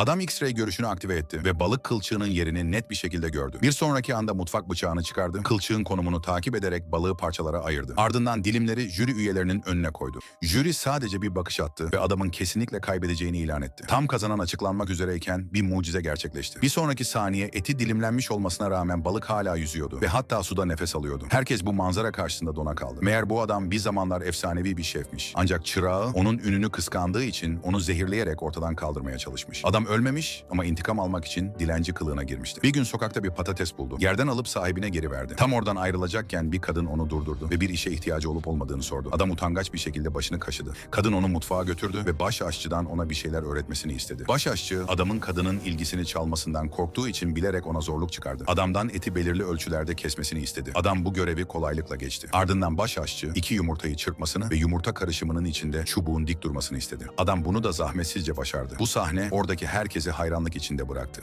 Adam X-ray görüşünü aktive etti ve balık kılçığının yerini net bir şekilde gördü. Bir sonraki anda mutfak bıçağını çıkardı, kılçığın konumunu takip ederek balığı parçalara ayırdı. Ardından dilimleri jüri üyelerinin önüne koydu. Jüri sadece bir bakış attı ve adamın kesinlikle kaybedeceğini ilan etti. Tam kazanan açıklanmak üzereyken bir mucize gerçekleşti. Bir sonraki saniye eti dilimlenmiş olmasına rağmen balık hala yüzüyordu ve hatta suda nefes alıyordu. Herkes bu manzara karşısında dona kaldı. Meğer bu adam bir zamanlar efsanevi bir şefmiş. Ancak çırağı onun ününü kıskandığı için onu zehirleyerek ortadan kaldırmaya çalışmış. Adam ölmemiş ama intikam almak için dilenci kılığına girmişti. Bir gün sokakta bir patates buldu. Yerden alıp sahibine geri verdi. Tam oradan ayrılacakken bir kadın onu durdurdu ve bir işe ihtiyacı olup olmadığını sordu. Adam utangaç bir şekilde başını kaşıdı. Kadın onu mutfağa götürdü ve baş aşçıdan ona bir şeyler öğretmesini istedi. Baş aşçı adamın kadının ilgisini çalmasından korktuğu için bilerek ona zorluk çıkardı. Adamdan eti belirli ölçülerde kesmesini istedi. Adam bu görevi kolaylıkla geçti. Ardından baş aşçı iki yumurtayı çırpmasını ve yumurta karışımının içinde çubuğun dik durmasını istedi. Adam bunu da zahmetsizce başardı. Bu sahne oradaki herkesi hayranlık içinde bıraktı.